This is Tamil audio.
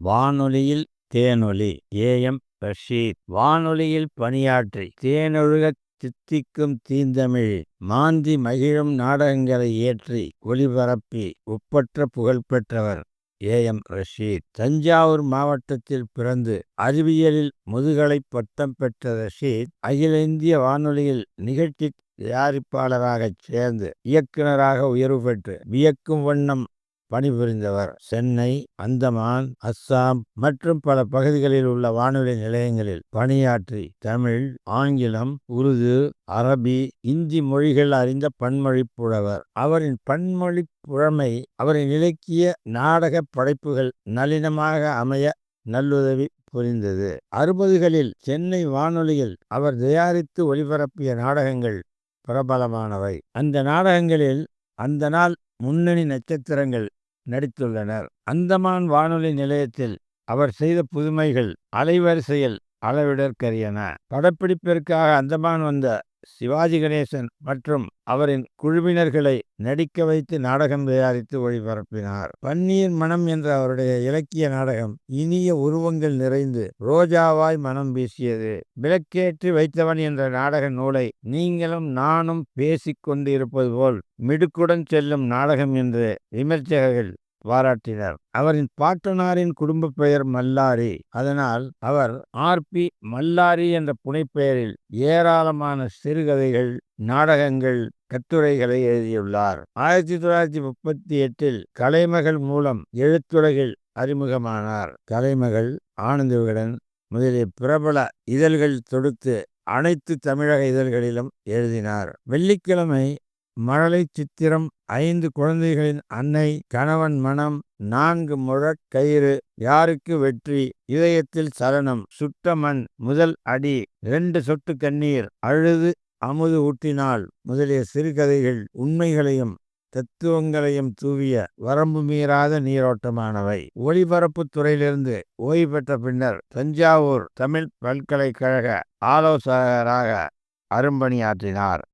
வானொலியில் தேனொலி ஏஎம் ரஷீத். வானொலியில் பணியாற்றி தேனொழுக சித்திக்கும் தீந்தமிழ் மாந்தி மகிழும் நாடகங்களை ஏற்றி ஒளிபரப்பி ஒப்பற்ற புகழ் பெற்றவர் ஏஎம் ரஷீத். தஞ்சாவூர் மாவட்டத்தில் பிறந்து அறிவியலில் முதுகலை பட்டம் பெற்ற ரஷீத் அகில இந்திய வானொலியில் நிகழ்ச்சி தயாரிப்பாளராகச் சேர்ந்து இயக்குநராக உயர்வு பெற்று வியக்கும் வண்ணம் பணிபுரிந்தவர். சென்னை அந்தமான் அஸ்ஸாம் மற்றும் பல பகுதிகளில் உள்ள வானொலி நிலையங்களில் பணியாற்றி தமிழ் ஆங்கிலம் உருது அரபி இந்தி மொழிகள் அறிந்த பன்மொழி புலவர் அவரின் பன்மொழி புழமை அவரின் இலக்கிய நாடக படைப்புகள் நளினமாக அமைய நல்லுதவி புரிந்தது. அறுபதுகளில் சென்னை வானொலியில் அவர் தயாரித்து ஒளிபரப்பிய நாடகங்கள் பிரபலமானவை. அந்த நாடகங்களில் அந்த நாள் முன்னணி நட்சத்திரங்கள் நடித்துள்ளனர். அந்தமான் வானொலி நிலையத்தில் அவர் செய்த புதுமைகள் அலைவரிசையில் அளவிடற்கரியன. படப்பிடிப்பிற்காக அந்தமான் வந்த சிவாஜி கணேசன் மற்றும் அவரின் குழுவினர்களை நடிக்க வைத்து நாடகம் தயாரித்து ஒளிபரப்பினார். பன்னீர் மனம் என்ற அவருடைய இலக்கிய நாடகம் இனிய உருவங்கள் நிறைந்து ரோஜாவாய் மனம் வீசியது. விளக்கேற்றி வைத்தவன் என்ற நாடக நூலை நீங்களும் நானும் பேசிக் கொண்டு இருப்பது போல் மிடுக்குடன் செல்லும் நாடகம் என்று விமர்சகர்கள் பாராட்டினர் அவரின் பாட்டனாரின் குடும்ப பெயர் மல்லாரி. அதனால் அவர் ஆர்பி மல்லாரி என்ற புனைப்பெயரில் ஏராளமான சிறுகதைகள் நாடகங்கள் கட்டுரைகளை எழுதியுள்ளார். ஆயிரத்தி தொள்ளாயிரத்தி முப்பத்தி எட்டில் கலைமகள் மூலம் எழுத்துலகில் அறிமுகமானார். கலைமகள் ஆனந்த விகடன் முதலிய பிரபல இதழ்கள் தொடுத்து அனைத்து தமிழக இதழ்களிலும் எழுதினார். வெள்ளிக்கிழமை மழலை சித்திரம் ஐந்து குழந்தைகளின் அன்னை கணவன் மனம் நான்கு முழக் கயிறு யாருக்கு வெற்றி? இதயத்தில் சலனம் சுட்ட மண் முதல் அடி இரண்டு சொட்டு கண்ணீர் அழுது அமுது ஊட்டினால் முதலிய சிறுகதைகள் உண்மைகளையும் தத்துவங்களையும் தூவிய வரம்பு மீறாத நீரோட்டமானவை. ஒளிபரப்பு துறையிலிருந்து ஓய்வு பெற்ற பின்னர் தஞ்சாவூர் தமிழ் பல்கலைக்கழக ஆலோசகராக அரும்பணியாற்றினார்.